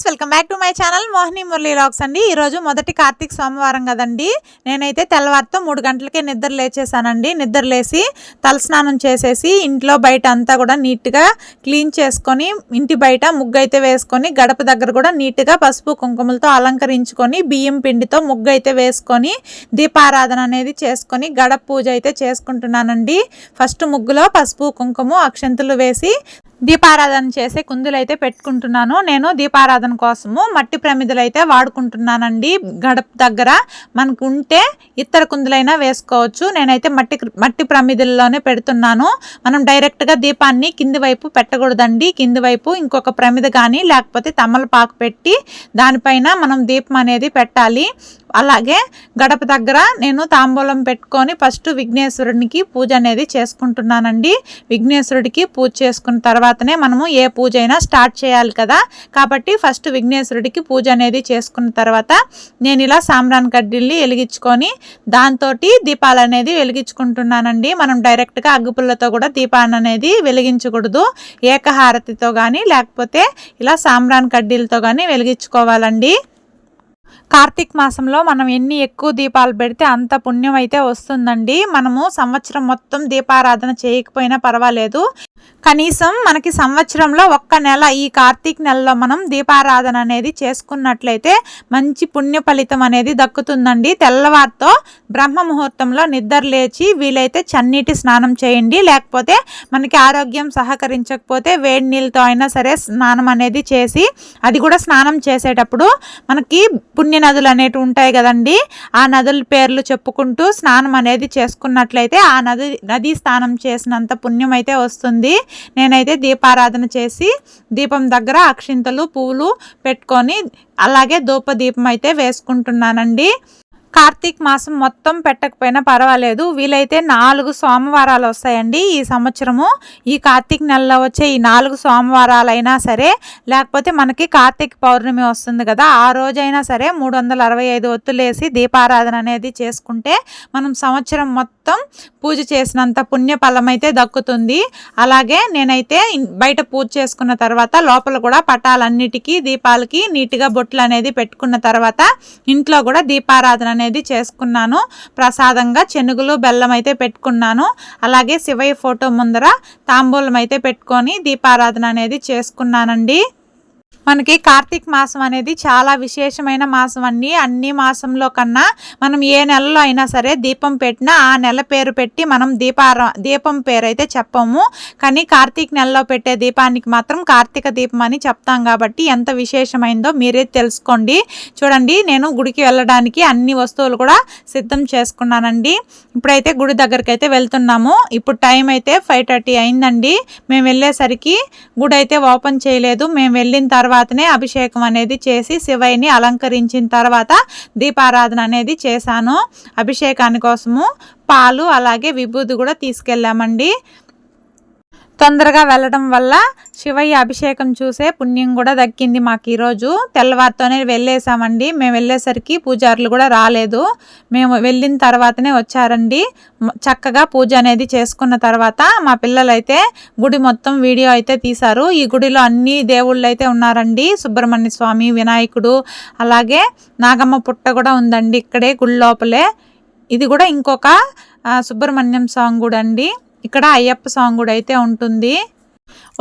Friends welcome back to my channel Mohini Murali vlogs అండి. ఈరోజు మొదటి కార్తీక సోమవారం కదండి. నేనైతే తెల్లవారితో మూడు గంటలకే నిద్ర లేచేసానండి నిద్ర లేచి తలస్నానం చేసేసి ఇంట్లో బయట అంతా కూడా నీట్గా క్లీన్ చేసుకొని ఇంటి బయట ముగ్గు అయితే వేసుకొని గడప దగ్గర కూడా నీట్గా పసుపు కుంకుమలతో అలంకరించుకొని బియ్యం పిండితో ముగ్గు అయితే వేసుకొని దీపారాధన అనేది చేసుకొని గడప పూజ అయితే చేసుకుంటున్నానండి. ఫస్ట్ ముగ్గులో పసుపు కుంకుమ అక్షంతులు వేసి దీపారాధన చేసే కుందులు అయితే పెట్టుకుంటున్నాను. నేను దీపారాధన కోసము మట్టి ప్రమిదలు అయితే వాడుకుంటున్నానండి. గడప దగ్గర మనకు ఉంటే ఇతర కుందులైనా వేసుకోవచ్చు. నేనైతే మట్టి మట్టి ప్రమిదల్లోనే పెడుతున్నాను. మనం డైరెక్ట్గా దీపాన్ని కింది వైపు పెట్టకూడదండి. కింది వైపు ఇంకొక ప్రమిద కానీ లేకపోతే తమలపాకు పెట్టి దానిపైన మనం దీపం అనేది పెట్టాలి. అలాగే గడప దగ్గర నేను తాంబూలం పెట్టుకొని ఫస్ట్ విఘ్నేశ్వరునికి పూజ అనేది చేసుకుంటున్నానండి. విఘ్నేశ్వరుడికి పూజ చేసుకున్న తర్వాతనే మనము ఏ పూజ అయినా స్టార్ట్ చేయాలి కదా. కాబట్టి ఫస్ట్ విఘ్నేశ్వరుడికి పూజ అనేది చేసుకున్న తర్వాత నేను ఇలా సాంబ్రాన్ కడ్డీల్ని వెలిగించుకొని దాంతో దీపాలు అనేది వెలిగించుకుంటున్నానండి. మనం డైరెక్ట్గా అగ్గుపుల్లతో కూడా దీపాన్ని అనేది వెలిగించకూడదు. ఏకహారతితో కానీ లేకపోతే ఇలా సాంబ్రాన్ కడ్డీలతో కానీ వెలిగించుకోవాలండి. కార్తీక మాసంలో మనం ఎన్ని ఎక్కువ దీపాలు పెడితే అంత పుణ్యం అయితే వస్తుందండి. మనము సంవత్సరం మొత్తం దీపారాధన చేయకపోయినా పర్వాలేదు. కనీసం మనకి సంవత్సరంలో ఒక్క నెల ఈ కార్తీక నెలలో మనం దీపారాధన అనేది చేసుకున్నట్లయితే మంచి పుణ్య ఫలితం అనేది దక్కుతుందండి. తెల్లవారితో బ్రహ్మ ముహూర్తంలో నిద్ర లేచి వీలైతే చన్నీటి స్నానం చేయండి. లేకపోతే మనకి ఆరోగ్యం సహకరించకపోతే వేడి నీళ్ళతో అయినా సరే స్నానం అనేది చేసి అది కూడా స్నానం చేసేటప్పుడు మనకి పుణ్య నదులు అనేటివి ఉంటాయి కదండి. ఆ నదుల పేర్లు చెప్పుకుంటూ స్నానం అనేది చేసుకున్నట్లయితే ఆ నది నదీ స్నానం చేసినంత పుణ్యం అయితే వస్తుంది. నేనైతే దీపారాధన చేసి దీపం దగ్గర అక్షింతలు పువ్వులు పెట్టుకొని అలాగే ధూప దీపం అయితే వేసుకుంటున్నానండి. కార్తీక్ మాసం మొత్తం పెట్టకపోయినా పర్వాలేదు. వీలైతే నాలుగు సోమవారాలు వస్తాయండి ఈ సంవత్సరము. ఈ కార్తీక్ నెలలో వచ్చే ఈ నాలుగు సోమవారాలైనా సరే లేకపోతే మనకి కార్తీక పౌర్ణమి వస్తుంది కదా ఆ రోజైనా సరే మూడు వందల అరవై ఐదు ఒత్తులేసి దీపారాధన అనేది చేసుకుంటే మనం సంవత్సరం మొత్తం మొత్తం పూజ చేసినంత పుణ్య ఫలం అయితే దక్కుతుంది. అలాగే నేనైతే బయట పూజ చేసుకున్న తర్వాత లోపల కూడా పటాలన్నిటికీ దీపాలకి నీట్గా బొట్లు అనేది పెట్టుకున్న తర్వాత ఇంట్లో కూడా దీపారాధన అనేది చేసుకున్నాను. ప్రసాదంగా చెనుగులు బెల్లం అయితే పెట్టుకున్నాను. అలాగే శివయ్య ఫోటో ముందర తాంబూలం అయితే పెట్టుకొని దీపారాధన అనేది చేసుకున్నానండి. మనకి కార్తీక మాసం అనేది చాలా విశేషమైన మాసం అండి. అన్ని మాసంలో కన్నా మనం ఏ నెలలో అయినా సరే దీపం పెట్టినా ఆ నెల పేరు పెట్టి మనం దీపార దీపం పేరు అయితే చెప్పము. కానీ కార్తీక నెలలో పెట్టే దీపానికి మాత్రం కార్తీక దీపం అని చెప్తాం కాబట్టి ఎంత విశేషమైందో మీరే తెలుసుకోండి. చూడండి నేను గుడికి వెళ్ళడానికి అన్ని వస్తువులు కూడా సిద్ధం చేసుకున్నానండి. ఇప్పుడైతే గుడి దగ్గరికి అయితే వెళ్తున్నాము. ఇప్పుడు టైం అయితే ఫైవ్ థర్టీ అయిందండి. మేము వెళ్ళేసరికి గుడి అయితే ఓపెన్ చేయలేదు. మేము వెళ్ళిన తర్వాతనే అభిషేకం అనేది చేసి శివయ్యని అలంకరించిన తర్వాత దీపారాధన అనేది చేశాను. అభిషేకాని కోసము పాలు అలాగే విభూతి కూడా తీసుకెళ్ళామండి. తొందరగా వెళ్ళడం వల్ల శివయ్య అభిషేకం చూసే పుణ్యం కూడా దక్కింది మాకు ఈరోజు తెల్లవారితోనే వెళ్ళేసామండి మేము వెళ్ళేసరికి పూజారులు కూడా రాలేదు. మేము వెళ్ళిన తర్వాతనే వచ్చారండి. చక్కగా పూజ అనేది చేసుకున్న తర్వాత మా పిల్లలైతే గుడి మొత్తం వీడియో అయితే తీశారు. ఈ గుడిలో అన్ని దేవుళ్ళు అయితే ఉన్నారండి. సుబ్రహ్మణ్య స్వామి వినాయకుడు అలాగే నాగమ్మ పుట్ట కూడా ఉందండి ఇక్కడే గుడి లోపలే. ఇది కూడా ఇంకొక సుబ్రహ్మణ్యం సాంగ్ కూడా అండి. ఇక్కడ అయ్యప్ప సాంగ్ కూడా అయితే ఉంటుంది.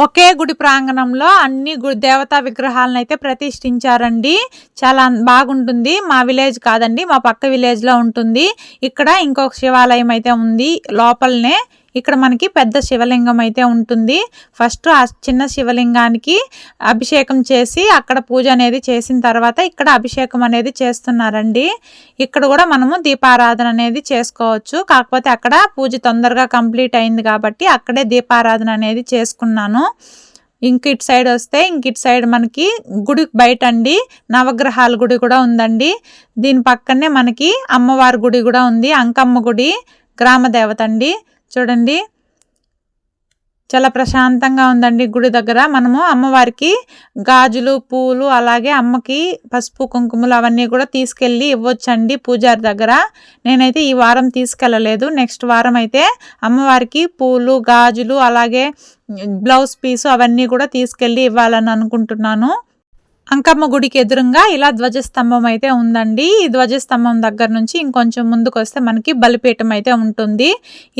ఒకే గుడి ప్రాంగణంలో అన్ని గుడి దేవతా విగ్రహాలను అయితే ప్రతిష్ఠించారండి. చాలా బాగుంటుంది. మా విలేజ్ కాదండి మా పక్క విలేజ్లో ఉంటుంది. ఇక్కడ ఇంకొక శివాలయం అయితే ఉంది లోపలనే. ఇక్కడ మనకి పెద్ద శివలింగం అయితే ఉంటుంది. ఫస్ట్ ఆ చిన్న శివలింగానికి అభిషేకం చేసి అక్కడ పూజ అనేది చేసిన తర్వాత ఇక్కడ అభిషేకం అనేది చేస్తున్నారండి. ఇక్కడ కూడా మనము దీపారాధన అనేది చేసుకోవచ్చు. కాకపోతే అక్కడ పూజ తొందరగా కంప్లీట్ అయింది కాబట్టి అక్కడే దీపారాధన అనేది చేసుకున్నాను. ఇంక ఇటు సైడ్ వస్తే ఇంక ఇటు సైడ్ మనకి గుడి బయట అండి నవగ్రహాల గుడి కూడా ఉందండి. దీని పక్కనే మనకి అమ్మవారి గుడి కూడా ఉంది అంకమ్మ గుడి గ్రామ దేవత అండి. చూడండి. చాలా ప్రశాంతంగా ఉందండి గుడి దగ్గర. మనము అమ్మవారికి గాజులు పూలు అలాగే అమ్మకి పసుపు కుంకుమలు అవన్నీ కూడా తీసుకెళ్ళి ఇవ్వచ్చండి పూజారి దగ్గర. నేనైతే ఈ వారం తీసుకెళ్ళలేదు. నెక్స్ట్ వారం అయితే అమ్మవారికి పూలు గాజులు అలాగే బ్లౌజ్ పీసు అవన్నీ కూడా తీసుకెళ్ళి ఇవ్వాలని అనుకుంటున్నాను. అంకమ్మ గుడికి ఎదురుగా ఇలా ధ్వజస్తంభం అయితే ఉందండి. ఈ ధ్వజస్తంభం దగ్గర నుంచి ఇంకొంచెం ముందుకు వస్తే మనకి బలిపీఠం అయితే ఉంటుంది.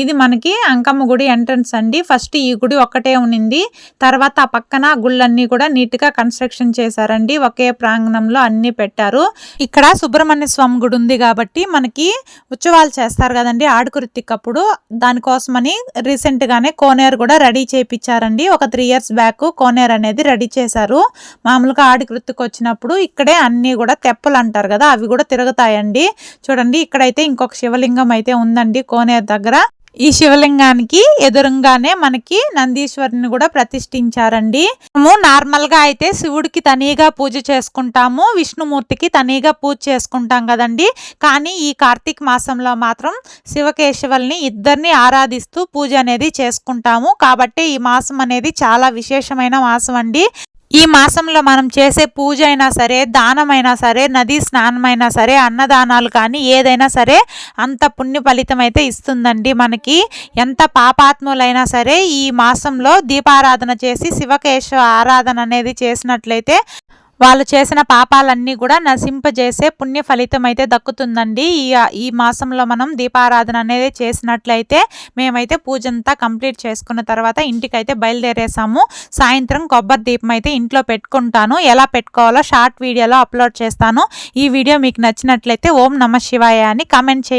ఇది మనకి అంకమ్మ గుడి ఎంట్రన్స్ అండి. ఫస్ట్ ఈ గుడి ఒక్కటే ఉన్నింది. తర్వాత ఆ పక్కన గుళ్ళన్నీ కూడా నీట్గా కన్స్ట్రక్షన్ చేశారండి. ఒకే ప్రాంగణంలో అన్ని పెట్టారు. ఇక్కడ సుబ్రహ్మణ్య స్వామి గుడి ఉంది కాబట్టి మనకి ఉత్సవాలు చేస్తారు కదండి ఆడుకురితికప్పుడు దానికోసమని రీసెంట్ గానే కోనేరు కూడా రెడీ చేయించారండి ఒక త్రీ ఇయర్స్ బ్యాక్ కోనేరు అనేది రెడీ చేశారు. మామూలుగా ఆడుకృతి గుర్తుకొచ్చినప్పుడు ఇక్కడే అన్నీ కూడా తెప్పలు అంటారు కదా అవి కూడా తిరుగుతాయండి. చూడండి ఇక్కడైతే ఇంకొక శివలింగం అయితే ఉందండి కోనేరు దగ్గర. ఈ శివలింగానికి ఎదురుగానే మనకి నందీశ్వరుని కూడా ప్రతిష్ఠించారండి. మేము నార్మల్గా అయితే శివుడికి తనీగా పూజ చేసుకుంటాము విష్ణుమూర్తికి తనీగా పూజ చేసుకుంటాం కదండి. కానీ ఈ కార్తీక మాసంలో మాత్రం శివకేశవుల్ని ఇద్దరిని ఆరాధిస్తూ పూజ అనేది చేసుకుంటాము. కాబట్టి ఈ మాసం అనేది చాలా విశేషమైన మాసం అండి ఈ మాసంలో మనం చేసే పూజ అయినా సరే దానమైనా సరే నదీ స్నానమైనా సరే అన్నదానాలు కానీ ఏదైనా సరే అంత పుణ్య ఫలితం అయితే ఇస్తుందండి మనకి. ఎంత పాపాత్ములైనా సరే ఈ మాసంలో దీపారాధన చేసి శివకేశవ ఆరాధన అనేది చేసినట్లయితే వాళ్ళు చేసిన పాపాలన్నీ కూడా నశింపజేసే పుణ్య ఫలితం అయితే దక్కుతుందండి. ఈ ఈ మాసంలో మనం దీపారాధన అనేది చేసినట్లయితే మేమైతే పూజంతా కంప్లీట్ చేసుకున్న తర్వాత ఇంటికైతే బయలుదేరేసాము. సాయంత్రం కొబ్బరి దీపం అయితే ఇంట్లో పెట్టుకుంటాను. ఎలా పెట్టుకోవాలో షార్ట్ వీడియోలో అప్లోడ్ చేస్తాను. ఈ వీడియో మీకు నచ్చినట్లయితే ఓం నమ శివాయ అని కామెంట్ చేయండి.